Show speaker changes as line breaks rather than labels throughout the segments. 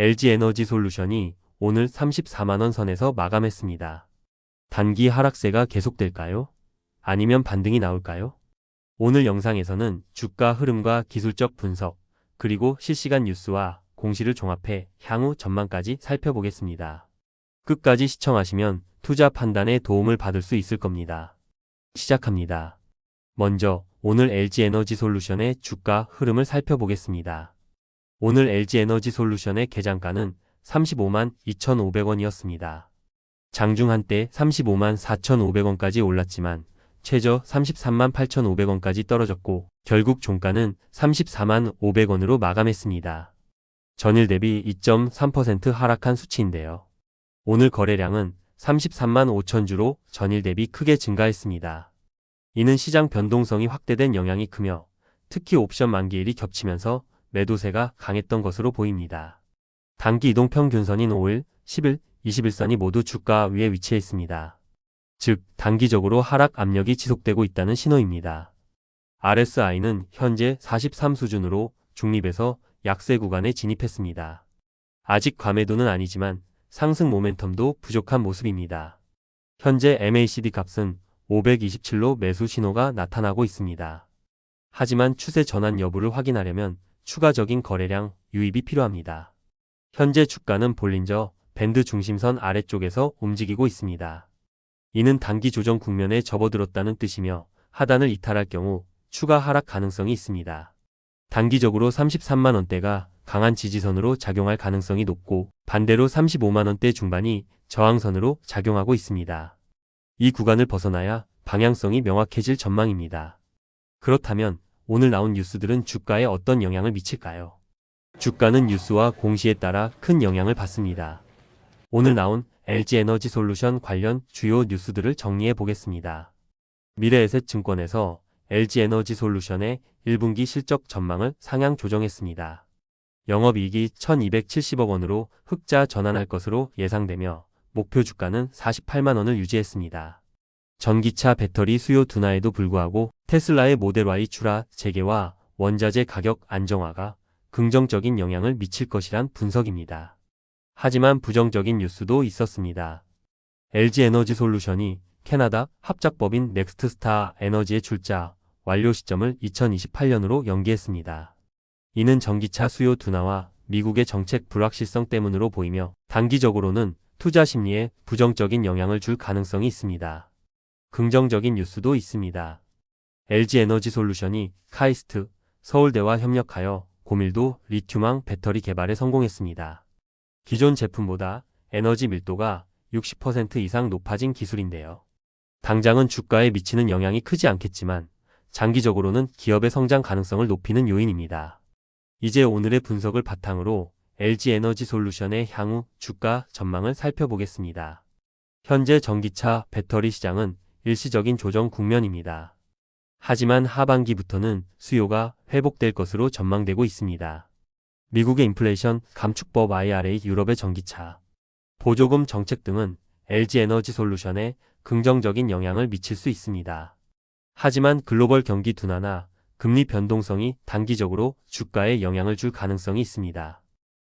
LG에너지 솔루션이 오늘 34만원 선에서 마감했습니다. 단기 하락세가 계속될까요? 아니면 반등이 나올까요? 오늘 영상에서는 주가 흐름과 기술적 분석, 그리고 실시간 뉴스와 공시를 종합해 향후 전망까지 살펴보겠습니다. 끝까지 시청하시면 투자 판단에 도움을 받을 수 있을 겁니다. 시작합니다. 먼저 오늘 LG에너지 솔루션의 주가 흐름을 살펴보겠습니다. 오늘 LG에너지 솔루션의 계장가는 35만 2,500원이었습니다. 장중 한때 35만 4,500원까지 올랐지만 최저 33만 8,500원까지 떨어졌고 결국 종가는 34만 500원으로 마감했습니다. 전일 대비 2.3% 하락한 수치인데요. 오늘 거래량은 33만 5천 주로 전일 대비 크게 증가했습니다. 이는 시장 변동성이 확대된 영향이 크며 특히 옵션 만기일이 겹치면서 매도세가 강했던 것으로 보입니다. 단기 이동 평균선인 5일, 10일, 21선이 모두 주가 위에 위치해 있습니다. 즉, 단기적으로 하락 압력이 지속되고 있다는 신호입니다. RSI는 현재 43 수준으로 중립에서 약세 구간에 진입했습니다. 아직 과매도는 아니지만 상승 모멘텀도 부족한 모습입니다. 현재 MACD 값은 527로 매수 신호가 나타나고 있습니다. 하지만 추세 전환 여부를 확인하려면 추가적인 거래량 유입이 필요합니다. 현재 주가는 볼린저 밴드 중심선 아래쪽에서 움직이고 있습니다. 이는 단기 조정 국면에 접어들었다는 뜻이며 하단을 이탈할 경우 추가 하락 가능성이 있습니다. 단기적으로 33만원대가 강한 지지선으로 작용할 가능성이 높고 반대로 35만원대 중반이 저항선으로 작용하고 있습니다. 이 구간을 벗어나야 방향성이 명확해질 전망입니다. 그렇다면 오늘 나온 뉴스들은 주가에 어떤 영향을 미칠까요? 주가는 뉴스와 공시에 따라 큰 영향을 받습니다. 오늘 나온 LG에너지 솔루션 관련 주요 뉴스들을 정리해 보겠습니다. 미래에셋 증권에서 LG에너지 솔루션의 1분기 실적 전망을 상향 조정했습니다. 영업이익이 1270억 원으로 흑자 전환할 것으로 예상되며 목표 주가는 48만 원을 유지했습니다. 전기차 배터리 수요 둔화에도 불구하고 테슬라의 모델 Y 출하 재개와 원자재 가격 안정화가 긍정적인 영향을 미칠 것이란 분석입니다. 하지만 부정적인 뉴스도 있었습니다. LG에너지 솔루션이 캐나다 합작법인 넥스트스타 에너지의 출자 완료 시점을 2028년으로 연기했습니다. 이는 전기차 수요 둔화와 미국의 정책 불확실성 때문으로 보이며 단기적으로는 투자 심리에 부정적인 영향을 줄 가능성이 있습니다. 긍정적인 뉴스도 있습니다. LG에너지 솔루션이 카이스트, 서울대와 협력하여 고밀도 리튬왕 배터리 개발에 성공했습니다. 기존 제품보다 에너지 밀도가 60% 이상 높아진 기술인데요. 당장은 주가에 미치는 영향이 크지 않겠지만 장기적으로는 기업의 성장 가능성을 높이는 요인입니다. 이제 오늘의 분석을 바탕으로 LG에너지 솔루션의 향후 주가 전망을 살펴보겠습니다. 현재 전기차 배터리 시장은 일시적인 조정 국면입니다. 하지만 하반기부터는 수요가 회복될 것으로 전망되고 있습니다. 미국의 인플레이션 감축법 IRA 유럽의 전기차 보조금 정책 등은 LG에너지 솔루션에 긍정적인 영향을 미칠 수 있습니다. 하지만 글로벌 경기 둔화나 금리 변동성이 단기적으로 주가에 영향을 줄 가능성이 있습니다.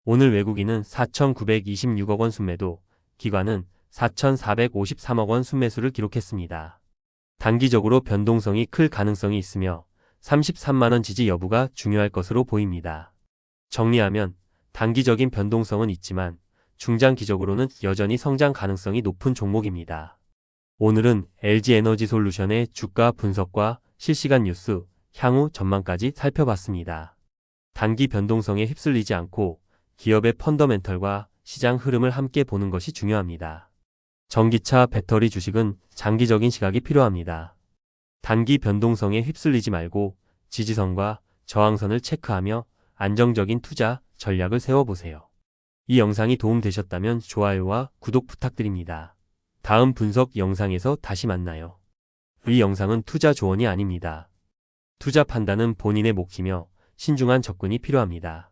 오늘 외국인은 4,926억 원 순매도, 기관은 4,453억 원 순매수를 기록했습니다. 단기적으로 변동성이 클 가능성이 있으며 33만원 지지 여부가 중요할 것으로 보입니다. 정리하면 단기적인 변동성은 있지만 중장기적으로는 여전히 성장 가능성이 높은 종목입니다. 오늘은 LG에너지 솔루션의 주가 분석과 실시간 뉴스, 향후 전망까지 살펴봤습니다. 단기 변동성에 휩쓸리지 않고 기업의 펀더멘털과 시장 흐름을 함께 보는 것이 중요합니다. 전기차 배터리 주식은 장기적인 시각이 필요합니다. 단기 변동성에 휩쓸리지 말고 지지선과 저항선을 체크하며 안정적인 투자 전략을 세워보세요. 이 영상이 도움되셨다면 좋아요와 구독 부탁드립니다. 다음 분석 영상에서 다시 만나요. 이 영상은 투자 조언이 아닙니다. 투자 판단은 본인의 몫이며 신중한 접근이 필요합니다.